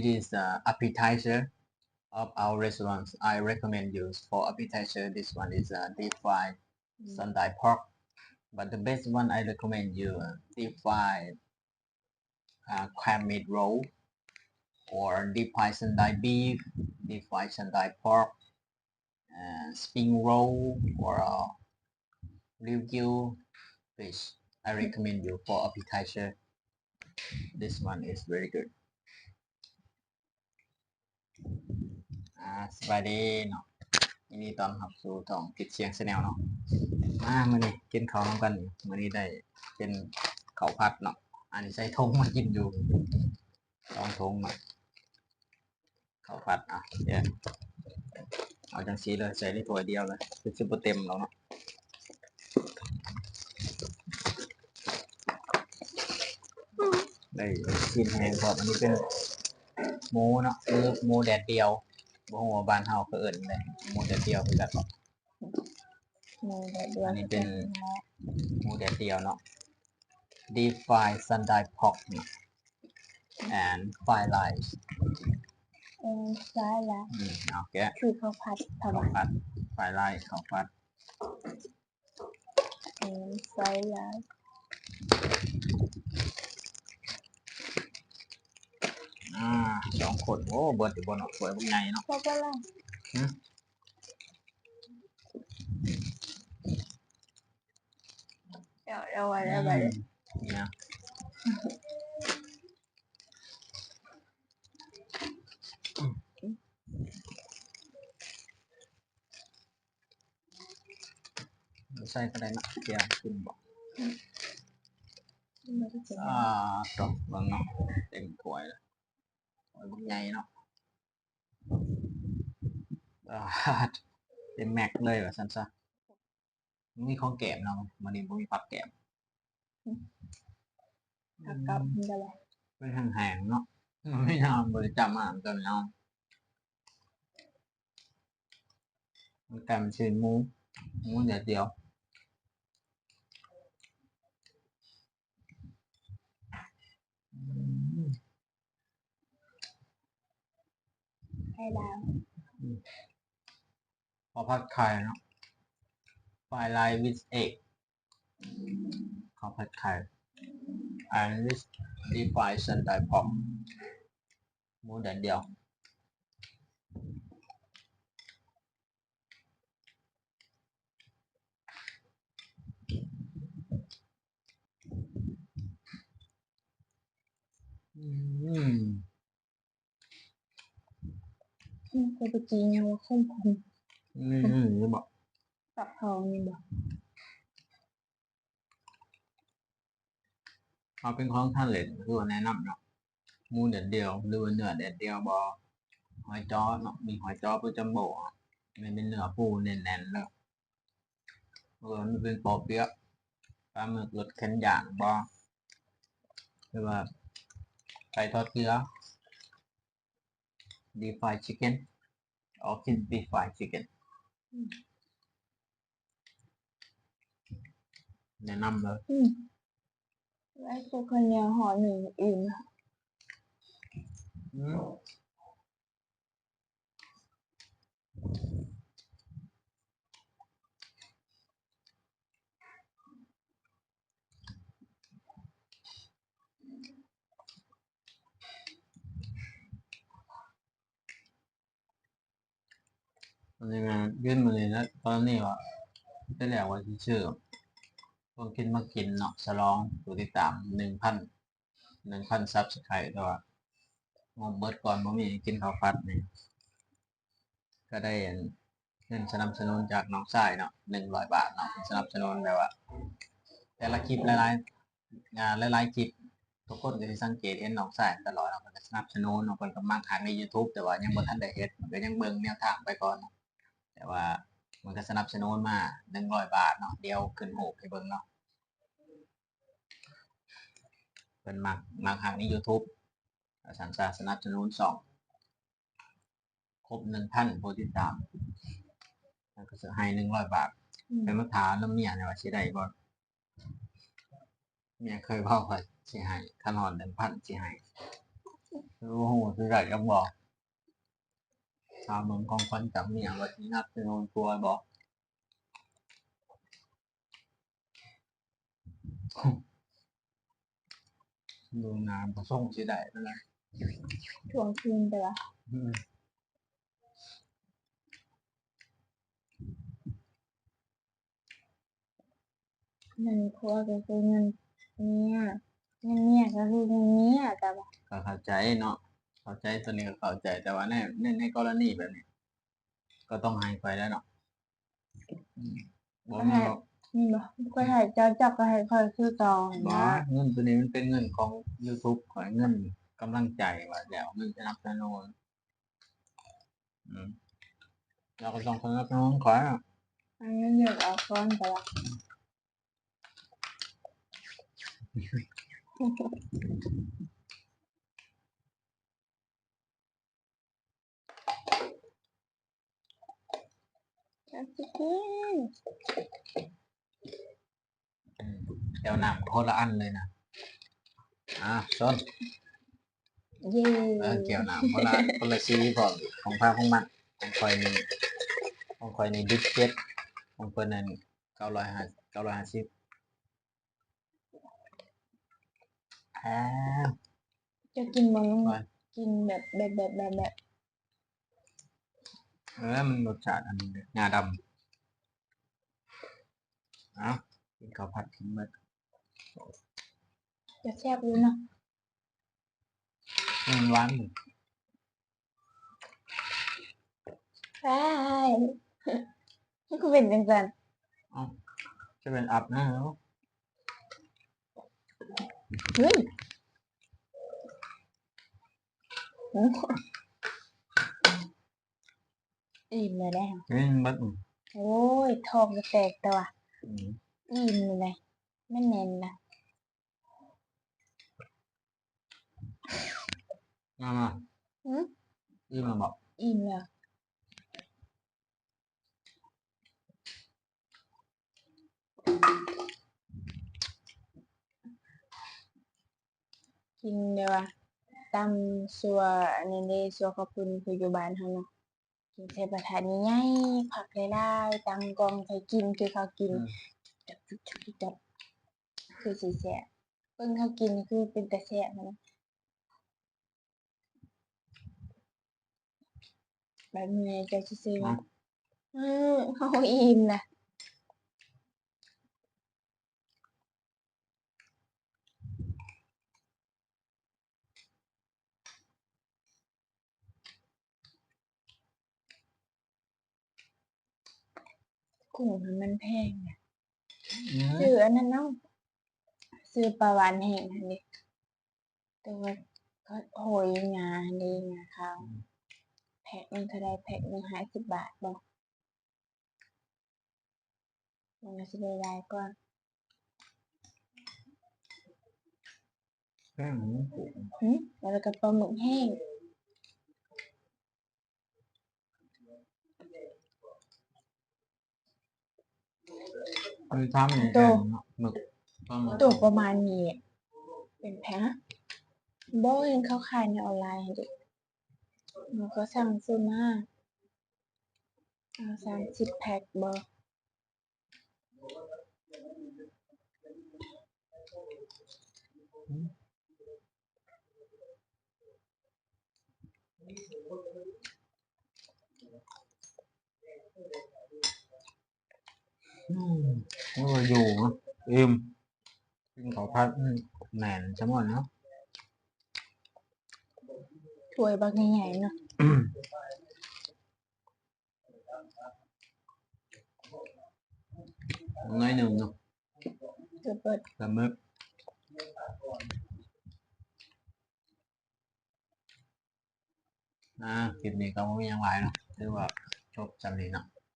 this is the appetizer of our restaurant. I recommend you for appetizer. This one is uh, deep fried Sunday pork. But the best one I recommend you uh, deep fried uh, crab meat roll or deep fried Sunday beef, deep fried Sunday pork, uh, spring roll or uh, fish. I recommend you for appetizer. This one is very good. อ่าสบายดีเนาะยินดีต้อนรับสู่ทองติดเสียงแนลเนาะมามื้อนี้กินข้าวนำกันนี่มื้อนี้ได้เป็นข้าวผัดเนาะอันนี้ใส่ทงมากินอยู่สองทงเนาะข้าวผัดอะเดี๋ยวเอาจังสีเลยใส่ในถ้วยเดียวเลยคือสิบ่เต็มแล้วเนาะได้กินแห้งพร้อมอันนี้เป็นหมูเนาะคือหมูแดดเดียว บ่ฮู้ว่าบ้านเฮาเขาเอิ้นได้หมูแดดเดียวคือกันบ่หมูแดดเดียวอันนี้เป็นหมูแดดเดียวเนาะ deep fried Sunday pork เนาะ and fried rice เอ็นซ้ายละอืมเอาแกะคือข้าวผัดผัข้าวดผัด fried rice ข้าวผัด เอ็นซ้ายละ อ่าสองคนโอ้เบิดอยู่บนเนาะสวยพวกใหญ่เนาะเพราะว่าล่ะหืม เดี๋ยวเอาไว้อืแล้วมไปเนี่ยใส่ก็ได้เนาะเดี๋ยวขึ้นบอกไม่ได้เจ็บอ่าตบเบิ่งเนาะเต็มถ้วยเลยถ้ว ยพวกใหญ่เนาะอ่าเต็มแม็กเลยว่าซั่นซะมีของแกมเนาะมันนี่บ่มีผักแกมกับกับมันก็เลยเป็นแห้งๆเนาะมันไม่นานบริจาคอาหารกันเนาะมันกลายเป็นชื่อหมูหมูเดียวเดียวอืม ให้ลาวพอพัดไข่เนาะไฟลาย with egg ข้าวผัดไข่ and this deep fried Sunday pork หมูแดนเดียว อืม อืม เคยไปกินยังว่าข้มคมอืมจะบอกกับทองนี่บอกเอาเป็นของท่านเลยคือว่าแนะนำเนาะมูแดดเดียวหรือว่าเนื้อแดดเดียวบอหอยจ้อเนาะมีหอยจ้อประจำโบกอะมันเป็นเนื้อปูแน่นๆเลยเออมันเป็นปอเปี๊ยะปลาหมึกรสเค็มอย่างบอหรือว่าไก่ทอดเกลือ deep fried chicken or kids deep fried chicken แนะนำเลยอืมไว้ตัวคนเดียวห่อหนึ่งอิ่มอะอืม อันนี้นยื่นมาเลยนะตอนนี้ว่าจะเรียกว่าที่ชื่อคนกินมากินเนาะสลองตัวติดตามหนึ่งพันหนึ่งพันซับสไครต์แต่ว่างบเบิดก่อนบ่มีกินข้าวฟัดนี่ก็ได้เงินสนับสนุนจากน้องชายเนาะหนึ่งร้อยบาทเนาะสนับสนุนแบบว่า แต่ละคลิปหลายๆงานหลายๆคลิปทุกคนก็สิสังเกตเห็นน้องชายตลอดเนาะเพิ่นก็สนับสนุนเนาะเพิ่นก็มักหาใน YouTube แต่ว่ายังบ่ทันได้เฮ็ดมันก็ยังเบิ่งแนวทางไปก่อนเนาะ แต่ว่ามันก็สนับสนุนมา100บาทเนาะเดียวขึ้นโหกให้เบิ่งเนาะเพิ่นมักมักหาใน YouTube แล้วสันซาสนับสนุนสองครบ1,000ผู้ติดตามแล้วก็สิให้100บาทอืมเป็นมาถามแล้วเมียเนี่ยว่าสิได้บ่เมียเคยบอกว่าสิให้คันหอนเดินพันสิให้รู้หูคือไก่ก็บอกชาวเมืองของคนจำเมียว่าที่นับเป็นนกลัวบอกดูน้ำผสมสิได้นั่นแหละทวงคืนไปละอืมเงินครัวก็คือเงินเนี่ยเงินเนี่ยก็คือเงินเนี่ยแต่ว่าก็เข้าใจเนาะ เข้าใจตัวนี้ก็เข้าใจแต่ว่าในในในกรณีแบบนี้ ก็ต้องให้ไปแล้วเนาะอืมบ่แม่นบอกนี่บ่ก็ให้เจ้าจับก็ให้คอยคือตองบ่นะเงินตัวนี้มันเป็นเงินของ YouTube ขอยเงินกำลังใจว่าแล้วเงินสนับสนุนอืมเราก็ต้องสนับสนุนขอยอะอันนี้เลือกเอาก้อนไปละจะกิน อืม เดี๋ยวน้ำคนละอันเลยนะ อะส้นเย่เออเกี่ยวน้ำคนละคนละซีพร้อมของพาของมันของคอยนี่ของคอยนี่บิ๊กเจ็ตของเพิ่นนั่นเก้าร้อยห้าเก้าร้อยห้าสิบอ่าจะกินมันไปกินแบบแบบแบบแบบแบบเออมันรสชาติอันนี้เลยงาดำเอากินข้าวผัดกินเบิดจะแซ่บอยู่เนาะมันหวานอยู่ใช่มันก็เป็นจังซันเอ้าจะเป็นอับนะเนาะเฮ้ยโอ้ อิ่มเลยได้เหรอกินเบิดอืมโอ้ยท้องจะแตกแต่ว่าอืมอิ่มเลยไม่แน่นนะมามาหืมอิ่มแล้วบอกอิ่มแล้วกินเดี๋ยวว่าตำสัวอันนี้เลยสัวขอบคุณคืออยู่บ้านเฮาเนาะกิน ใส่ประทานใหญ่ๆผักหลายๆตังกองใส่กินคือเขากิน จับจุบจับจุบจับคือสีแสบเพิ่งเขากินคือเป็นแต่แสบนะแบบเมื่อยใจซื่อๆว่าอือเขาอิ่มนะ กุ้งมันมันแพงนะอืมซื้ออันนั้นเนาะซื้อปลาวานแห้งอันนี้แต่ว่าเขาโหยงาอันนี้งาขาวแพ็คหนึงเท่าไรแพ็คหนึงห้าสิบบาทบอกมันก็จะได้รายกว่าแค่หมูหึแล้วก็ปลาหมึกแห้ง คือทำอย่างนี้เนาะหมึกก็หมึกตัวประมาณนี้อะเป็นแพ็คบ่เห็นเขาขายในออนไลน์เด็กมันก็สั่งซื้อมาเอาสามสิบแพ็คบอ อืมโอ้ยอยู่เนาะอิ่มกินข้าวผัดอืมแหน่นใช่ไหมเนาะถ้วยบางใหญ่ๆเนาะอืมน้อยหนึ่งเนาะเกิดเปิดแต่มึกอ่าคลิปนี้ก็ไม่มีหยังไรเนาะถือว่าจบจำนี้เนาะ